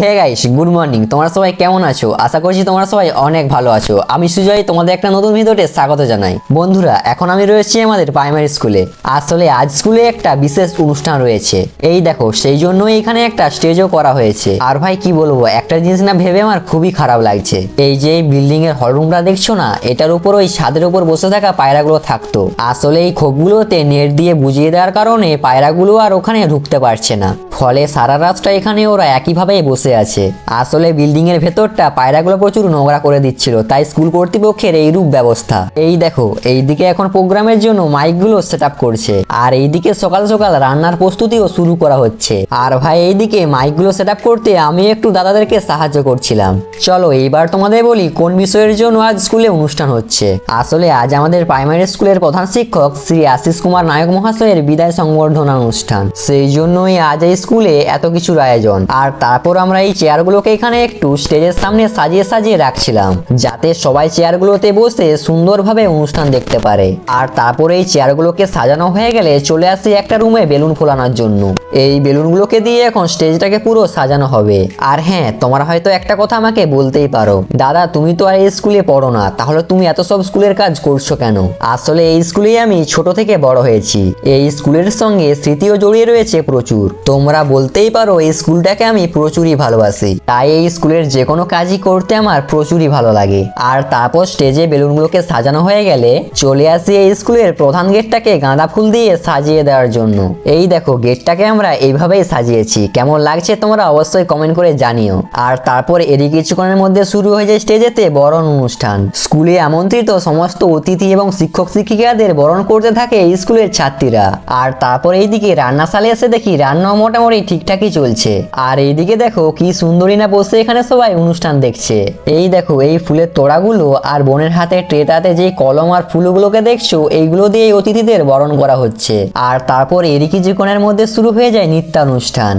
Hey guys good morning তোমরা সবাই কেমন আছো? আশা করছি তোমরা সবাই অনেক ভালো আছো। আমি সুজয়, তোমাদের একটা নতুন ভিডিওতে স্বাগত জানাই। বন্ধুরা, এখন আমি রয়েছি আমাদের প্রাইমারি স্কুলে আসলে আজ স্কুলে একটা বিশেষ অনুষ্ঠান রয়েছে। এই দেখো, সেই জন্যই এখানে একটা স্টেজও করা হয়েছে। আর ভাই, কি বলব, একটা জিনিস না ভেবে আমার খুবই খারাপ লাগছে। এই যে বিল্ডিং এর হলরুমটা দেখছ না, এটার উপর ওই ছাদের উপর বসে থাকা পায়রাগুলো থাকতো। আসলে এই খোপগুলোতে নেট দিয়ে বুঝিয়ে দেওয়ার কারণে পায়রাগুলো আর ওখানে ঢুকতে পারছে না। ফলে সারা রাতটা এখানে ওরা একইভাবেই বসে আছে। আসলে বিল্ডিং এর ভেতরটা পায়রাগুলো প্রচুর নোংরা করে দিচ্ছিল, তাই স্কুল কর্তৃপক্ষের এই রূপ ব্যবস্থা। এই দেখো, এইদিকে এখন প্রোগ্রামের জন্য মাইকগুলো সেট আপ করছে, আর এইদিকে সকাল সকাল রান্নার প্রস্তুতিও শুরু করা হচ্ছে। আর ভাই, এইদিকে মাইকগুলো সেট আপ করতে আমি একটু দাদাদেরকে সাহায্য করছিলাম। চলো, এইবার তোমাদের বলি কোন বিষয়ের জন্য আজ স্কুলে অনুষ্ঠান হচ্ছে। আসলে আজ আমাদের প্রাইমারি স্কুলের প্রধান শিক্ষক শ্রী আশিস কুমার নায়ক মহাশয়ের বিদায় সংবর্ধনা অনুষ্ঠান। সেই জন্যই আজ এই স্কুলে এত কিছুর আয়োজন। আর তারপর আমরা এই চেয়ারগুলোকে এখানে একটু স্টেজের সামনে সাজিয়ে সাজিয়ে রাখছিলাম, যাতে সবাই চেয়ারগুলোতে বসে সুন্দরভাবে অনুষ্ঠান দেখতে পারে। আর তারপর এই চেয়ারগুলোকে সাজানো হয়ে গেলে চলে আসি একটা রুমে বেলুন ফোলানোর জন্য। এই বেলুনগুলোকে দিয়ে এখন স্টেজটাকে পুরো সাজানো হবে। আর হ্যাঁ তোমরা হয়তো একটা কথা আমাকে বলতেই পারো। দাদা, তুমি তো আর এই স্কুলে পড়ো না, তাহলে তুমি এত সব স্কুলের কাজ করছ কেন? আসলে এই স্কুলেই আমি ছোট থেকে বড় হয়েছি। এই স্কুলের সঙ্গে স্মৃতিও জড়িয়ে রয়েছে প্রচুর। তোমরা বলতেই পারো এই স্কুলটাকে আমি প্রচুরই ভালোবাসি। তাই এই স্কুলের যে কোনো কাজই করতে আমার প্রচুরই ভালো লাগে। আর তারপর স্টেজে বেলুনগুলোকে সাজানো হয়ে গেলে চলে আসি এই স্কুলের প্রধান গেটটাকে গাঁদা ফুল দিয়ে সাজিয়ে দেওয়ার জন্য। এই দেখো, গেটটাকে আমরা এইভাবেই সাজিয়েছি। কেমন লাগছে তোমরা অবশ্যই কমেন্ট করে জানিও। আর তারপর এরই কিছুক্ষণের মধ্যে শুরু হয়ে যায় স্টেজেতে বরণ অনুষ্ঠান। স্কুলে আমন্ত্রিত সমস্ত অতিথি এবং শিক্ষক শিক্ষিকাদের বরণ করতে থাকে এই স্কুলের ছাত্রীরা। আর তারপর এইদিকে রান্নাশালে এসে দেখি রান্না মোটামুটি ঠিকঠাকই চলছে। আর এইদিকে দেখো কি সুন্দরী না বসে এখানে সবাই অনুষ্ঠান দেখছে? এই দেখো, এই ফুলের তোড়াগুলো আর বোনের হাতে ট্রেটাতে যে কলম আর ফুলগুলোকে দেখছ, এইগুলো দিয়ে অতিথিদের বরণ করা হচ্ছে। আর তারপর এরই কিছুক্ষণের মধ্যে শুরু হয়ে যায় নিত্যানুষ্ঠান।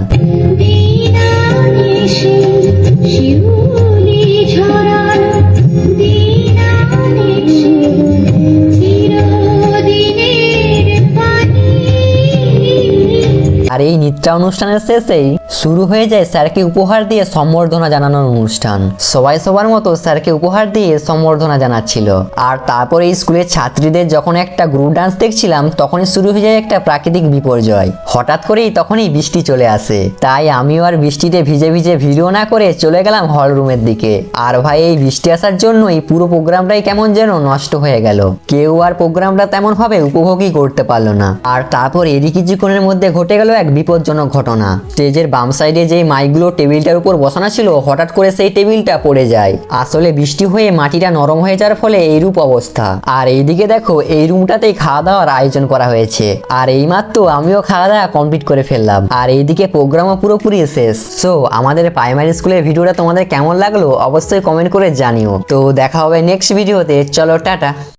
শিউলি ঝরার আর এই নৃত্যানুষ্ঠানের শেষেই শুরু হয়ে যায় স্যারকে উপহার দিয়ে সম্বর্ধনা জানানোর অনুষ্ঠান। সবাই সবার মতো স্যারকে উপহার দিয়ে সম্বর্ধনা জানাচ্ছিল। আর তারপরে স্কুলের ছাত্রীদের যখন একটা গ্রুপ ডান্স দেখছিলাম, তখনই শুরু হয়ে যায় একটা প্রাকৃতিক বিপর্যয়। হঠাৎ করেই তখনই বৃষ্টি চলে আসে। তাই আমিও আর বৃষ্টিতে ভিজে ভিজে ভিডিও না করে চলে গেলাম হল রুমের দিকে। আর ভাই, এই বৃষ্টি আসার জন্যই পুরো প্রোগ্রামটাই কেমন যেন নষ্ট হয়ে গেল। কেউ আর প্রোগ্রামটা তেমন ভাবে উপভোগই করতে পারল না। আর তারপর এরই কিছুক্ষণের মধ্যে ঘটে গেল এক বিপজ্জনক ঘটনা। স্টেজের বাম সাইডে যে মাইকগুলো টেবিলটার উপর বসানো ছিল, হঠাৎ করে সেই টেবিলটা পড়ে যায়। আসলে বৃষ্টি হয়ে মাটিটা নরম হয়ে যাওয়ার ফলে এইরূপ অবস্থা। আর এইদিকে দেখো, এই রুমটাতেই খাওয়া দাওয়ার আয়োজন করা হয়েছে। আর এইমাত্র আমিও খাওয়া দাওয়া কমপ্লিট করে ফেললাম। আর এইদিকে প্রোগ্রামও পুরোপুরি শেষ। সো আমাদের প্রাইমারি স্কুলের ভিডিওটা তোমাদের কেমন লাগল? অবশ্যই কমেন্ট করে জানিও। তো দেখা হবে নেক্সট ভিডিওতে চলো, টাটা।